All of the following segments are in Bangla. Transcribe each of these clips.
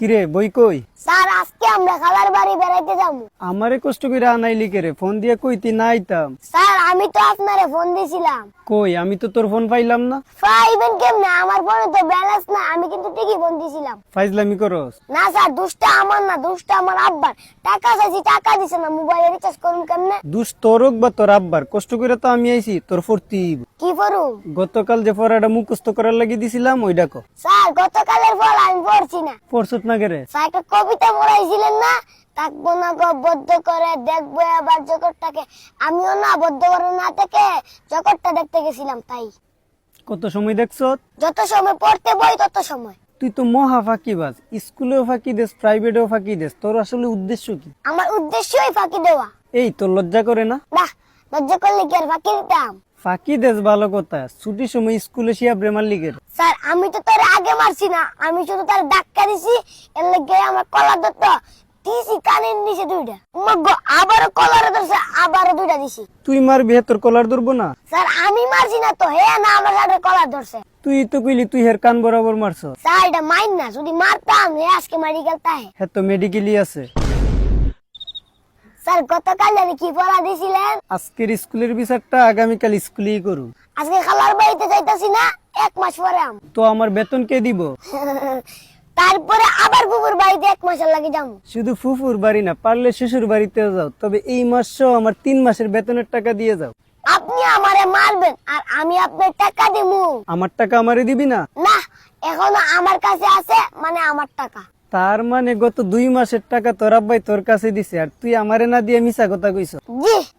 কিরে বই কই? স্যার আজকে আমরা খালার বাড়ি বেড়াইতে যাব। আমারে কষ্ট করে আনাইলি কে রে ফোন দিয়ে কইতি না আইতাম স্যার আমি তো আপনারে ফোন দিছিলাম। কই? আমি তো তোর ফোন পাইলাম না। পাইবেন কেমনে? আমার ফোনে তো ব্যালেন্স না আমি কিন্তু ঠিকই ফোন দিছিলাম। ফাইজলামি করস। না স্যার দুষ্টা আমার না দুষ্টা আমার আব্বার। টাকা চাইছি টাকা দিছে না মোবাইলে রিচার্জ করুন কেমনে? দুষ তোর হোক বা তোর আব্বার কষ্ট করে তো আমি আইছি তোর ফুর্তি কি করুন গতকাল যে পড়াটা মুখস্থ করার লাগি দিছিলাম ওইটা কো। স্যার গতকালের ফল আমি পড়ছি না। পড়ছত না কে রে স্যার একটা কবিতা পড়াইছিলেন না? থাকব না গো বদ্ধ করে দেখব আবার জগৎটাকে। আমিও না বদ্ধ করে না থেকে জগৎটা দেখতে গেছিলাম তাই। কত সময় দেখছ? যত সময় পড়তে বই তত সময়। তুই তো মহা ফাঁকিবাজ। স্কুলেও ফাঁকি দেস প্রাইভেটেও ফাঁকি দেস। তোর আসলে উদ্দেশ্য কি? আমার উদ্দেশ্যই ফাঁকি দেওয়া। এই তোর লজ্জা করে না? না লজ্জা করলে কি আর ফাঁকি দিতাম? ফাঁকি দেস ভালো কথা। ছুটির সময় স্কুলে শিয়া প্রেমার লিগের। স্যার আমি তো তার আগে মারছি না। আমি শুধু তার ধাক্কা দিছি এর লেগে আমার কলার ধরত দিছি কানের নিচে দুইটা। উম্মা গো, আবারও কলারে ধরছে আবারও দুইটা দিছি। তুই মারবি হে তোর কলার ধরবো না? স্যার আমি মারছি না তো হে না আমার সাথে কলার ধরছে। তুই তো কইলি তুই হের কান বরাবর মারছ। স্যার এটা মাইন না যদি মারতাম হে আজকে মেডিকেল তাহে হ্যাঁ তো মেডিকেলই আছে। স্যার গতকাল জানি কি পড়া দিছিলেন? আজকের স্কুলের বিচারটা আগামীকাল স্কুলেই করু আজকে খালার বাড়িতে যাইতাছি না এক মাস পরে আম। তো আমার বেতন কে দিব? তারপরে আবার বুবুর বাড়িতে এক মাসের লাগে যাব শুধু ফুফুর বাড়ি না পারলে শ্বশুর বাড়িতেও যাও তবে এই মাস আমার তিন মাসের বেতনের টাকা দিয়ে যাও। আপনি আমারে মারবেন আর আমি আপনার টাকা দিমু। আমার টাকা আমারে দিবি না? না এখনও আমার কাছে আছে মানে আমার টাকা। তার মানে গত দুই মাসের টাকা তোর আব্বাই তোর কাছে দিছে আর তুই আমারে না দিয়ে মিছা কথা কইছ?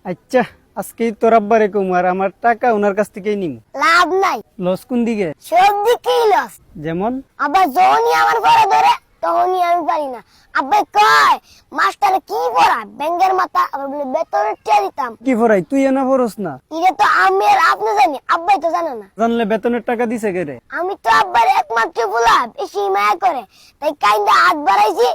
আচ্ছা আজকেই তোর আব্বারে কম আর আমার টাকা ওনার কাছ থেকেই নিম। লাভ নাই। লস কোন দিকে? সব দিকেই লস। যেমন? আবার জনি আমার ঘরে ধরে তখনই আমি পারি না। আব্বাই কয় মাস্টারে কি পড়া ব্যাঙ্গের মাথা আবার বলে বেতনের টিয়া দিতাম। কি ফরাই তুই এনা ফরস না। এটা তো আমি আর আপনি জানি আব্বাই তো জানে না। জানলে বেতনের টাকা দিছে কে রে? আমি তো আব্বার একমাত্র বলা বেশি মায়া করে। তাই কাইন্দা হাত বাড়াইছি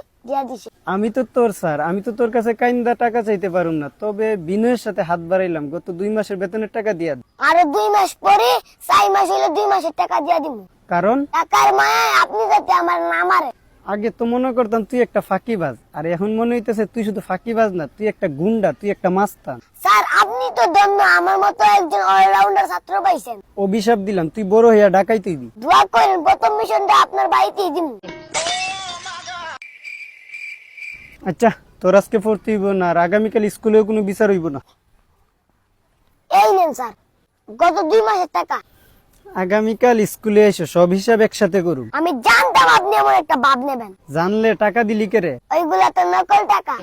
আমি তো তোর স্যার আমি তো তোর কাছে কাইন্দা টাকা চাইতে পারুম না। তবে বিনয়ের সাথে হাত বাড়াইলাম গত দুই মাসের বেতনের টাকা দিয়া দে। আরও দুই মাস পরে চার মাস হইলে দুই মাসের টাকা দিয়া দিব কারণ? টাকার মায়া আপনি যাতে আমার না মারে আগে তো মনে করতাম তুই একটা ফাঁকিবাজ। আর এখন মনে হইতেছে তুই শুধু ফাঁকিবাজ না তুই একটা গুন্ডা তুই একটা মাস্তান। স্যার আপনি তো ধন্য আমার মতো একজন অলরাউন্ডার ছাত্র পাইছেন। অভিশাপ দিলাম তুই বড় হইয়া ডাকাই তুই দোয়া করেন প্রথম মিশনটা আপনার বাড়িতেই দিব আচ্ছা তোর আজকে পড়তে হইব না আর আগামীকাল স্কুলেও কোনো বিচার হইব না। এই নেন স্যার। গত দুই মাসের টাকা। আগামীকাল স্কুলে এসো সব হিসাব একসাথে করুন। আমি জানতাম আপনি আমার একটা বাপ নেবেন। জানলে টাকা দিলি কেরে ওইগুলা তো নকল টাকা।